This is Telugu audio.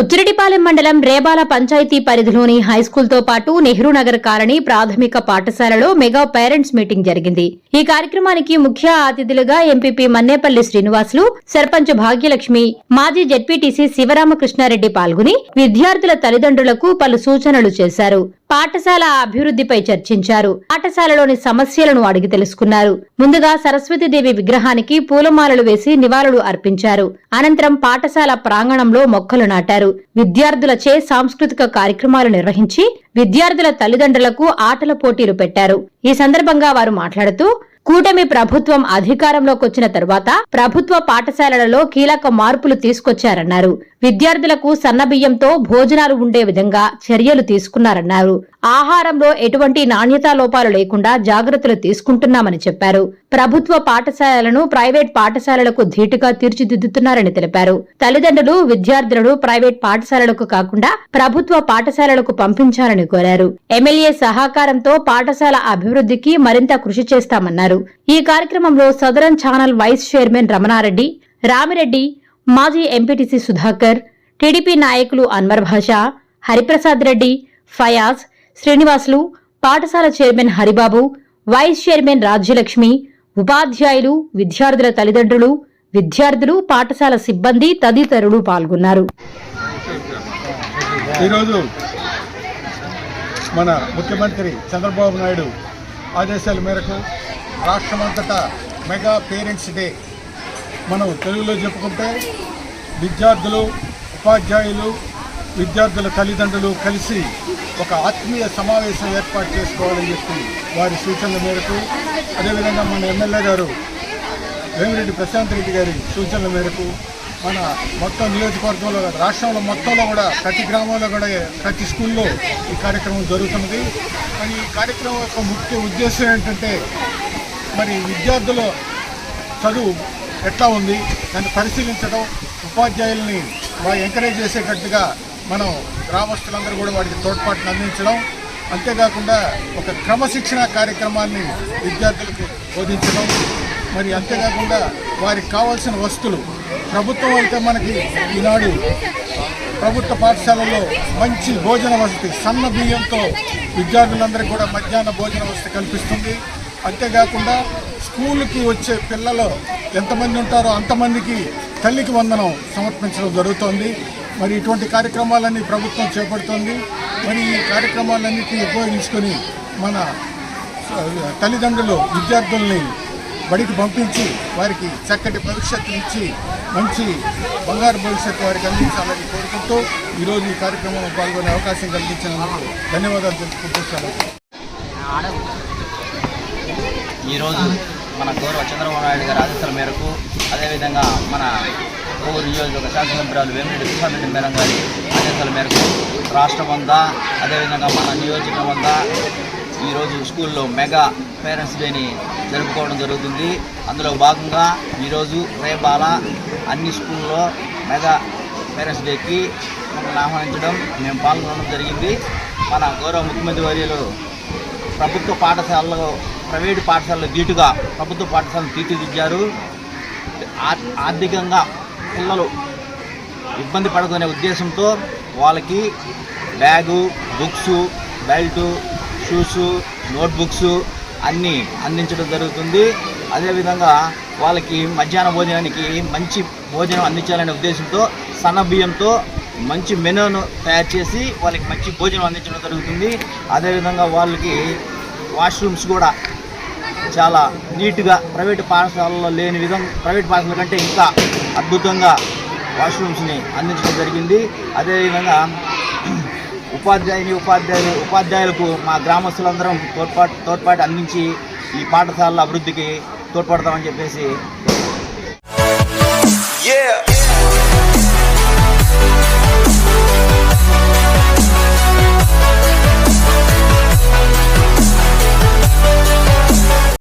బుచ్చిరెడ్డిపాలెం మండలం రేబాల పంచాయతీ పరిధిలోని హైస్కూల్తో పాటు నెహ్రూ నగర్ కాలనీ ప్రాథమిక పాఠశాలలో మెగా పేరెంట్స్ మీటింగ్ జరిగింది. ఈ కార్యక్రమానికి ముఖ్య అతిథులుగా ఎంపీపీ మన్నేపల్లి శ్రీనివాసులు సర్పంచ్ భాగ్యలక్ష్మి మాజీ జడ్పీటీసీ శివరామకృష్ణారెడ్డి పాల్గొని విద్యార్థుల తల్లిదండ్రులకు పలు సూచనలు చేశారు. పాఠశాల అభివృద్ధిపై చర్చించారు. పాఠశాలలోని సమస్యలను అడిగి తెలుసుకున్నారు. ముందుగా సరస్వతీదేవి విగ్రహానికి పూలమాలలు వేసి నివాళులు అర్పించారు. అనంతరం పాఠశాల ప్రాంగణంలో మొక్కలు నాటారు. విద్యార్థులచే సాంస్కృతిక కార్యక్రమాలు నిర్వహించి విద్యార్థుల తల్లిదండ్రులకు ఆటల పోటీలు పెట్టారు. ఈ సందర్భంగా వారు మాట్లాడుతూ కూటమి ప్రభుత్వం అధికారంలోకి వచ్చిన తర్వాత ప్రభుత్వ పాఠశాలలలో కీలక మార్పులు తీసుకొచ్చారన్నారు. విద్యార్థులకు సన్నబియ్యంతో భోజనాలు ఉండే విధంగా చర్యలు తీసుకున్నారన్నారు. ఆహారంలో ఎటువంటి నాణ్యతా లోపాలు లేకుండా జాగ్రత్తలు తీసుకుంటున్నామని చెప్పారు. ప్రభుత్వ పాఠశాలలను ప్రైవేట్ పాఠశాలలకు ధీటుగా తీర్చిదిద్దుతున్నారని తెలిపారు. తల్లిదండ్రులు విద్యార్థులను ప్రైవేట్ పాఠశాలలకు కాకుండా ప్రభుత్వ పాఠశాలలకు పంపించాలని కోరారు. ఎమ్మెల్యే సహకారంతో పాఠశాల అభివృద్ధికి మరింత కృషి చేస్తామన్నారు. ఈ కార్యక్రమంలో southern channel vice chairman Ramanareddy Ramireddy మాజీ ఎంపీటీసీ సుధాకర్ టీడీపీ నాయకులు అన్వర్ భాషా హరిప్రసాద్ రెడ్డి ఫయాజ్ శ్రీనివాసులు పాఠశాల chairman Haribabu vice chairman Rajyalakshmi ఉపాధ్యాయులు విద్యార్థుల తల్లిదండ్రులు విద్యార్థులు పాఠశాల సిబ్బంది తదితరులు పాల్గొన్నారు. ఈరోజు మన ముఖ్యమంత్రి చంద్రబాబు నాయుడు ఆదేశాల మేరకు రాష్ట్రమంతటా మెగా పేరెంట్స్ డే మనం తెలుగులో చెప్పుకుంటే విద్యార్థులు ఉపాధ్యాయులు విద్యార్థుల తల్లిదండ్రులు కలిసి ఒక ఆత్మీయ సమావేశం ఏర్పాటు చేసుకోవాలని చెప్పి వారి సూచనల మేరకు అదేవిధంగా మన ఎమ్మెల్యే గారు వేమిరెడ్డి ప్రశాంత్ రెడ్డి గారి సూచనల మేరకు మన మొత్తం నియోజకవర్గంలో రాష్ట్రంలో మొత్తంలో కూడా ప్రతి గ్రామంలో కూడా ప్రతి స్కూల్లో ఈ కార్యక్రమం జరుగుతున్నది. మరి ఈ కార్యక్రమం యొక్క ముఖ్య ఉద్దేశం ఏంటంటే మరి విద్యార్థుల చదువు ఎట్లా ఉంది దాన్ని పరిశీలించడం ఉపాధ్యాయుల్ని ఎంకరేజ్ చేసేటట్టుగా మనం గ్రామస్తులందరూ కూడా వాటికి తోడ్పాటును అందించడం అంతేకాకుండా ఒక క్రమశిక్షణ కార్యక్రమాన్ని విద్యార్థులకు బోధించడం మరి అంతేకాకుండా వారికి కావాల్సిన వస్తువులు. ప్రభుత్వం అయితే మనకి ఈనాడు ప్రభుత్వ పాఠశాలలో మంచి భోజన వసతి సన్న బియ్యంతో విద్యార్థులందరికీ కూడా మధ్యాహ్న భోజన వసతి కల్పిస్తుంది. అంతేకాకుండా స్కూల్కి వచ్చే పిల్లలు ఎంతమంది ఉంటారో అంతమందికి తల్లికి వందనం సమర్పించడం జరుగుతోంది. మరి ఇటువంటి కార్యక్రమాలన్నీ ప్రభుత్వం చేపడుతోంది మరి ఈ కార్యక్రమాలన్నింటినీ ఉపయోగించుకొని మన తల్లిదండ్రులు విద్యార్థుల్ని బడికి పంపించి వారికి చక్కటి భవిష్యత్తు ఇచ్చి మంచి బంగారు భవిష్యత్తు వారికి అందించాలని కోరుకుంటూ ఈరోజు ఈ కార్యక్రమంలో పాల్గొనే అవకాశం కల్పించినందుకు ధన్యవాదాలు తెలుపుకుంటూ సెలవు. ఈరోజు మన గౌరవ చంద్రబాబు నాయుడు గారి ఆదేశాల మేరకు అదేవిధంగా మన కోవూరు నియోజకవర్గ శాసనసభ్యురాలు వేమిరెడ్డి ప్రసాద్ మేడం గారి ఆదేశాల మేరకు రాష్ట్రం అంతా అదేవిధంగా మన నియోజకవర్గం అంతా ఈరోజు స్కూల్లో మెగా పేరెంట్స్ డేని జరుపుకోవడం జరుగుతుంది. అందులో భాగంగా ఈరోజు రేపాల అన్ని స్కూల్లో మెగా పేరెంట్స్ డేకి మమ్మల్ని ఆహ్వానించడం మేము పాల్గొనడం జరిగింది. మన గౌరవ ముఖ్యమంత్రి వర్యులు ప్రభుత్వ పాఠశాలలో ప్రైవేటు పాఠశాలలో ధీటుగా ప్రభుత్వ పాఠశాలను తీర్చిదిద్దారు. ఆర్థికంగా పిల్లలు ఇబ్బంది పడదనే ఉద్దేశంతో వాళ్ళకి bag books belt shoes notebooks అన్నీ అందించడం జరుగుతుంది. అదేవిధంగా వాళ్ళకి మధ్యాహ్న భోజనానికి మంచి భోజనం అందించాలనే ఉద్దేశంతో సన్న బియ్యంతో మంచి మెనూను తయారు చేసి వాళ్ళకి మంచి భోజనం అందించడం జరుగుతుంది. అదేవిధంగా వాళ్ళకి వాష్రూమ్స్ కూడా చాలా నీట్గా ప్రైవేట్ పాఠశాలలో లేని విధంగా ప్రైవేట్ పాఠశాల కంటే ఇంకా అద్భుతంగా వాష్రూమ్స్ని అందించడం జరిగింది. అదేవిధంగా ఉపాధ్యాయుని ఉపాధ్యాయులు ఉపాధ్యాయులకు మా గ్రామస్తులందరం తోడ్పాటు తోడ్పాటు అందించి ఈ పాఠశాలల అభివృద్ధికి తోడ్పడతామని చెప్పేసి